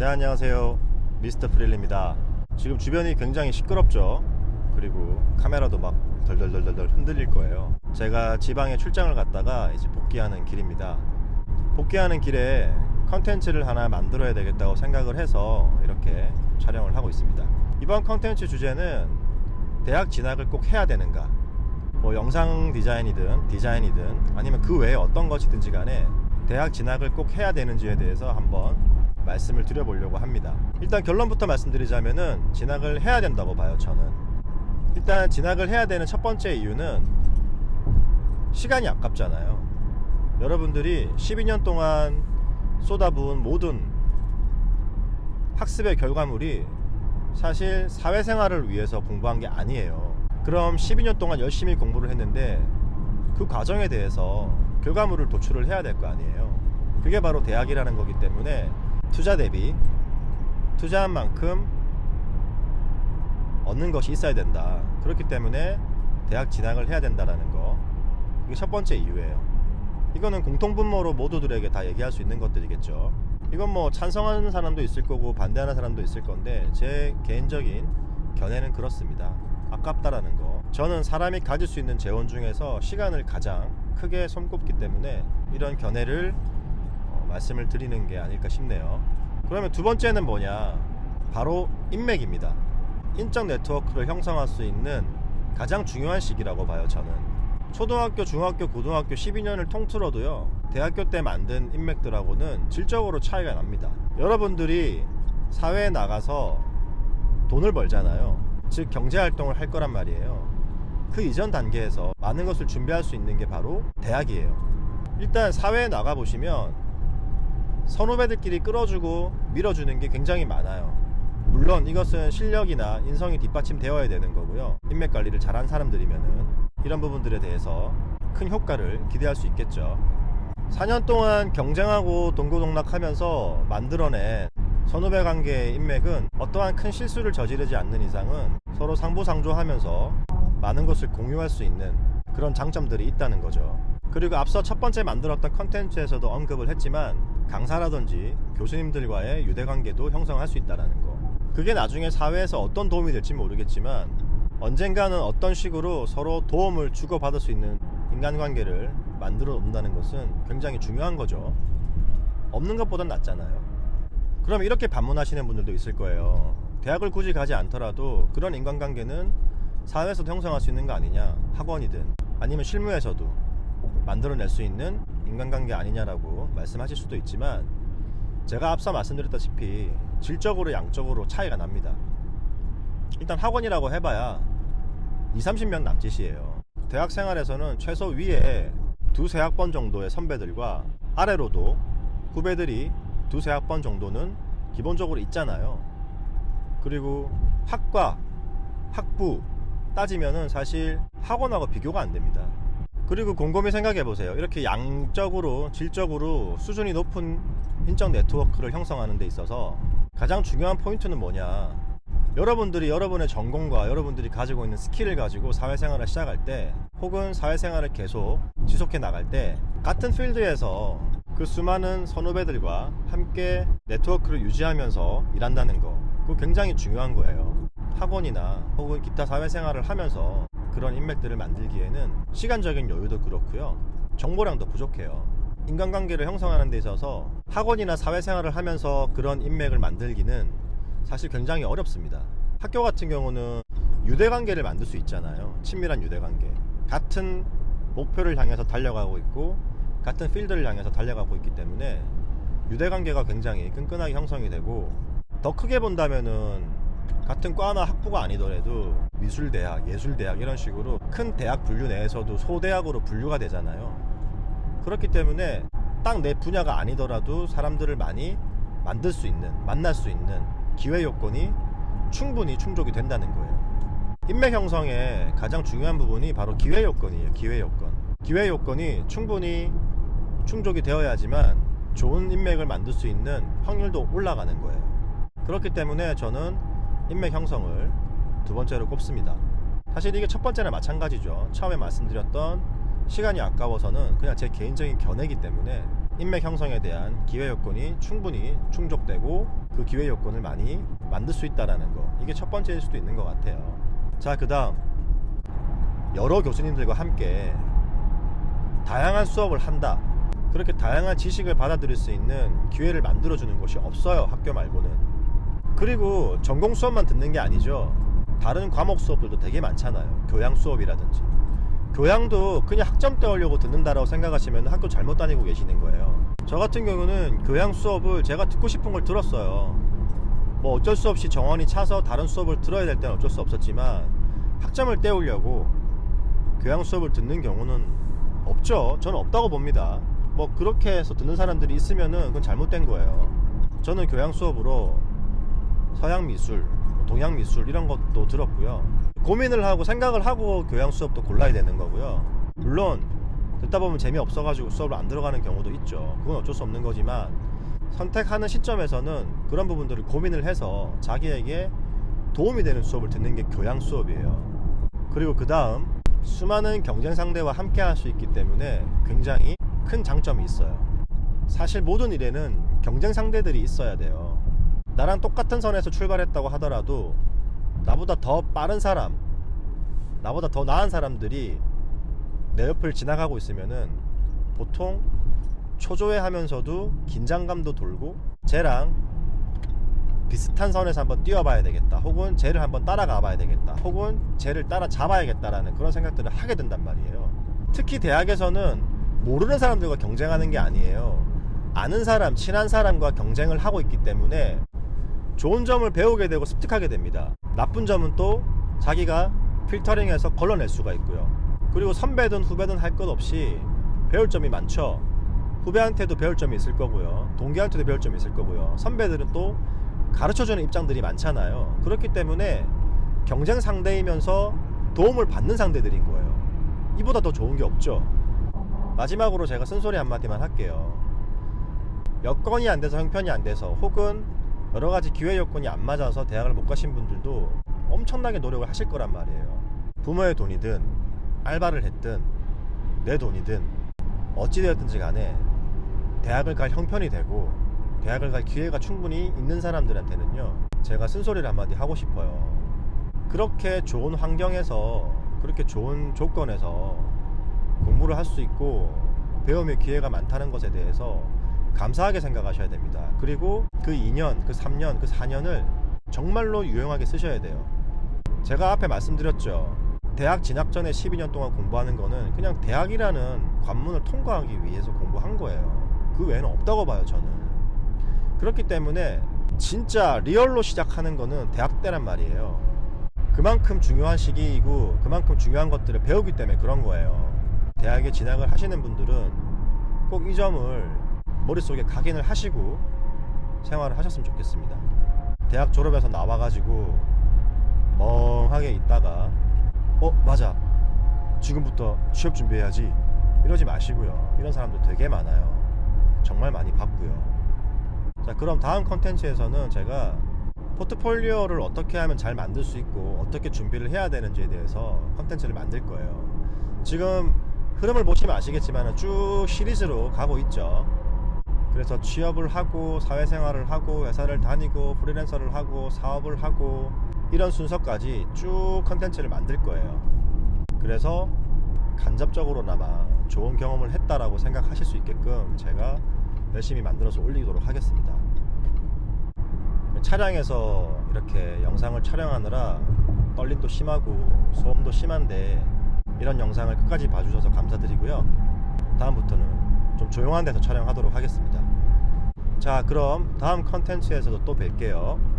네 안녕하세요. 미스터 프릴입니다. 지금 주변이 굉장히 시끄럽죠? 그리고 카메라도 막 덜덜덜덜 흔들릴 거예요. 제가 지방에 출장을 갔다가 이제 복귀하는 길입니다. 복귀하는 길에 컨텐츠를 하나 만들어야 되겠다고 생각을 해서 이렇게 촬영을 하고 있습니다. 이번 컨텐츠 주제는 대학 진학을 꼭 해야 되는가? 뭐 영상 디자인이든 디자인이든 아니면 그 외에 어떤 것이든지 간에 대학 진학을 꼭 해야 되는지에 대해서 한번 말씀을 드려보려고 합니다. 일단 결론부터 말씀드리자면은 진학을 해야 된다고 봐요, 저는. 일단 진학을 해야 되는 첫 번째 이유는 시간이 아깝잖아요. 여러분들이 12년 동안 쏟아부은 모든 학습의 결과물이 사실 사회생활을 위해서 공부한 게 아니에요. 그럼 12년 동안 열심히 공부를 했는데 그 과정에 대해서 결과물을 도출을 해야 될 거 아니에요. 그게 바로 대학이라는 거기 때문에 투자 대비 투자한 만큼 얻는 것이 있어야 된다. 그렇기 때문에 대학 진학을 해야 된다라는 거. 이게 첫 번째 이유예요. 이거는 공통분모로 모두들에게 다 얘기할 수 있는 것들이겠죠. 이건 뭐 찬성하는 사람도 있을 거고 반대하는 사람도 있을 건데 제 개인적인 견해는 그렇습니다. 아깝다라는 거. 저는 사람이 가질 수 있는 재원 중에서 시간을 가장 크게 손꼽기 때문에 이런 견해를 어, 말씀을 드리는 게 아닐까 싶네요. 그러면 두 번째는 뭐냐? 바로 인맥입니다. 인적 네트워크를 형성할 수 있는 가장 중요한 시기라고 봐요, 저는. 초등학교, 중학교, 고등학교 12년을 통틀어도요, 대학교 때 만든 인맥들하고는 질적으로 차이가 납니다. 여러분들이 사회에 나가서 돈을 벌잖아요. 즉, 경제활동을 할 거란 말이에요. 그 이전 단계에서 많은 것을 준비할 수 있는 게 바로 대학이에요. 일단 사회에 나가보시면 선후배들끼리 끌어주고 밀어주는 게 굉장히 많아요. 물론 이것은 실력이나 인성이 뒷받침되어야 되는 거고요. 인맥 관리를 잘한 사람들이면은 이런 부분들에 대해서 큰 효과를 기대할 수 있겠죠. 4년 동안 경쟁하고 동고동락하면서 만들어낸 선후배 관계의 인맥은 어떠한 큰 실수를 저지르지 않는 이상은 서로 상부상조하면서 많은 것을 공유할 수 있는 그런 장점들이 있다는 거죠. 그리고 앞서 첫 번째 만들었던 컨텐츠에서도 언급을 했지만 강사라든지 교수님들과의 유대관계도 형성할 수 있다는 거. 그게 나중에 사회에서 어떤 도움이 될지 모르겠지만 언젠가는 어떤 식으로 서로 도움을 주고받을 수 있는 인간관계를 만들어 놓는다는 것은 굉장히 중요한 거죠. 없는 것보단 낫잖아요. 그럼 이렇게 반문하시는 분들도 있을 거예요. 대학을 굳이 가지 않더라도 그런 인간관계는 사회에서도 형성할 수 있는 거 아니냐. 학원이든 아니면 실무에서도 만들어낼 수 있는 인간관계 아니냐라고 말씀하실 수도 있지만 제가 앞서 말씀드렸다시피 질적으로 양적으로 차이가 납니다. 일단 학원이라고 해봐야 2, 30명 남짓이에요. 대학 생활에서는 최소 위에 두세 학번 정도의 선배들과 아래로도 후배들이 두세 학번 정도는 기본적으로 있잖아요. 그리고 학과, 학부 따지면은 사실 학원하고 비교가 안 됩니다. 그리고 곰곰이 생각해 보세요. 이렇게 양적으로, 질적으로 수준이 높은 인적 네트워크를 형성하는 데 있어서 가장 중요한 포인트는 뭐냐? 여러분들이 여러분의 전공과 여러분들이 가지고 있는 스킬을 가지고 사회생활을 시작할 때 혹은 사회생활을 계속 지속해 나갈 때 같은 필드에서 그 수많은 선후배들과 함께 네트워크를 유지하면서 일한다는 거 그거 굉장히 중요한 거예요 학원이나 혹은 기타 사회생활을 하면서 그런 인맥들을 만들기에는 시간적인 여유도 그렇고요 정보량도 부족해요 인간관계를 형성하는 데 있어서 학원이나 사회생활을 하면서 그런 인맥을 만들기는 사실 굉장히 어렵습니다. 학교 같은 경우는 유대관계를 만들 수 있잖아요. 친밀한 유대관계. 같은 목표를 향해서 달려가고 있고 같은 필드를 향해서 달려가고 있기 때문에 유대관계가 굉장히 끈끈하게 형성이 되고 더 크게 본다면은 같은 과나 학부가 아니더라도 미술대학, 예술대학 이런 식으로 큰 대학 분류 내에서도 소대학으로 분류가 되잖아요. 그렇기 때문에 딱 내 분야가 아니더라도 사람들을 많이 만들 수 있는, 만날 수 있는 기회 요건이 충분히 충족이 된다는 거예요. 인맥 형성의 가장 중요한 부분이 바로 기회 요건이에요. 기회 요건. 기회 요건이 충분히 충족이 되어야지만 좋은 인맥을 만들 수 있는 확률도 올라가는 거예요. 그렇기 때문에 저는 인맥 형성을 두 번째로 꼽습니다. 사실 이게 첫 번째는 마찬가지죠. 처음에 말씀드렸던 시간이 아까워서는 그냥 제 개인적인 견해이기 때문에 인맥 형성에 대한 기회 요건이 충분히 충족되고 그 기회 요건을 많이 만들 수 있다라는 거 이게 첫 번째일 수도 있는 것 같아요. 자 그다음 여러 교수님들과 함께 다양한 수업을 한다. 그렇게 다양한 지식을 받아들일 수 있는 기회를 만들어주는 곳이 없어요. 학교 말고는. 그리고 전공 수업만 듣는 게 아니죠. 다른 과목 수업들도 되게 많잖아요. 교양 수업이라든지. 교양도 그냥 학점 때우려고 듣는다라고 생각하시면 학교 잘못 다니고 계시는 거예요. 저 같은 경우는 교양 수업을 제가 듣고 싶은 걸 들었어요. 뭐 어쩔 수 없이 정원이 차서 다른 수업을 들어야 될 때는 어쩔 수 없었지만 학점을 때우려고 교양 수업을 듣는 경우는 없죠. 저는 없다고 봅니다. 뭐 그렇게 해서 듣는 사람들이 있으면은 그건 잘못된 거예요. 저는 교양 수업으로 서양 미술, 뭐 동양 미술 이런 것도 들었고요. 고민을 하고 생각을 하고 교양 수업도 골라야 되는 거고요. 물론 듣다 보면 재미없어가지고 수업을 안 들어가는 경우도 있죠. 그건 어쩔 수 없는 거지만 선택하는 시점에서는 그런 부분들을 고민을 해서 자기에게 도움이 되는 수업을 듣는 게 교양 수업이에요. 그리고 그 다음 수많은 경쟁 상대와 함께 할 수 있기 때문에 굉장히 큰 장점이 있어요. 사실 모든 일에는 경쟁 상대들이 있어야 돼요. 나랑 똑같은 선에서 출발했다고 하더라도 나보다 더 빠른 사람, 나보다 더 나은 사람들이 내 옆을 지나가고 있으면은 보통 초조해 하면서도 긴장감도 돌고 쟤랑 비슷한 선에서 한번 뛰어봐야 되겠다. 혹은 쟤를 한번 따라가 봐야 되겠다. 혹은 쟤를 따라 잡아야겠다라는 그런 생각들을 하게 된단 말이에요. 특히 대학에서는 모르는 사람들과 경쟁하는 게 아니에요. 아는 사람, 친한 사람과 경쟁을 하고 있기 때문에 좋은 점을 배우게 되고 습득하게 됩니다. 나쁜 점은 또 자기가 필터링해서 걸러낼 수가 있고요. 그리고 선배든 후배든 할 것 없이 배울 점이 많죠. 후배한테도 배울 점이 있을 거고요. 동기한테도 배울 점이 있을 거고요. 선배들은 또 가르쳐주는 입장들이 많잖아요. 그렇기 때문에 경쟁 상대이면서 도움을 받는 상대들인 거예요. 이보다 더 좋은 게 없죠. 마지막으로 제가 쓴소리 한마디만 할게요. 여건이 안 돼서 형편이 안 돼서 혹은 여러 가지 기회 여건이 안 맞아서 대학을 못 가신 분들도 엄청나게 노력을 하실 거란 말이에요. 부모의 돈이든 알바를 했든 내 돈이든 어찌되었든지 간에 대학을 갈 형편이 되고 대학을 갈 기회가 충분히 있는 사람들한테는요 제가 쓴소리를 한마디 하고 싶어요 그렇게 좋은 환경에서 그렇게 좋은 조건에서 공부를 할 수 있고 배움의 기회가 많다는 것에 대해서 감사하게 생각하셔야 됩니다. 그리고 그 2년 그 3년 그 4년을 정말로 유용하게 쓰셔야 돼요. 제가 앞에 말씀드렸죠. 대학 진학 전에 12년 동안 공부하는 거는 그냥 대학이라는 관문을 통과하기 위해서 공부한 거예요. 그 외에는 없다고 봐요 저는. 그렇기 때문에 진짜 리얼로 시작하는 거는 대학 때란 말이에요. 그만큼 중요한 시기이고 그만큼 중요한 것들을 배우기 때문에 그런 거예요. 대학에 진학을 하시는 분들은 꼭 이 점을 머릿속에 각인을 하시고 생활을 하셨으면 좋겠습니다. 대학 졸업해서 나와가지고 멍하게 있다가 어 맞아 지금부터 취업 준비해야지 이러지 마시고요. 이런 사람들 되게 많아요. 정말 많이 봤고요. 자 그럼 다음 컨텐츠에서는 제가 포트폴리오를 어떻게 하면 잘 만들 수 있고 어떻게 준비를 해야 되는지에 대해서 컨텐츠를 만들 거예요 지금 흐름을 보시면 아시겠지만 쭉 시리즈로 가고 있죠 그래서 취업을 하고 사회생활을 하고 회사를 다니고 프리랜서를 하고 사업을 하고 이런 순서까지 쭉 컨텐츠를 만들 거예요 그래서 간접적으로나마 좋은 경험을 했다라고 생각하실 수 있게끔 제가 열심히 만들어서 올리도록 하겠습니다. 차량에서 이렇게 영상을 촬영하느라 떨림도 심하고 소음도 심한데 이런 영상을 끝까지 봐주셔서 감사드리고요. 다음부터는 좀 조용한 데서 촬영하도록 하겠습니다. 자, 그럼 다음 컨텐츠에서도 또 뵐게요.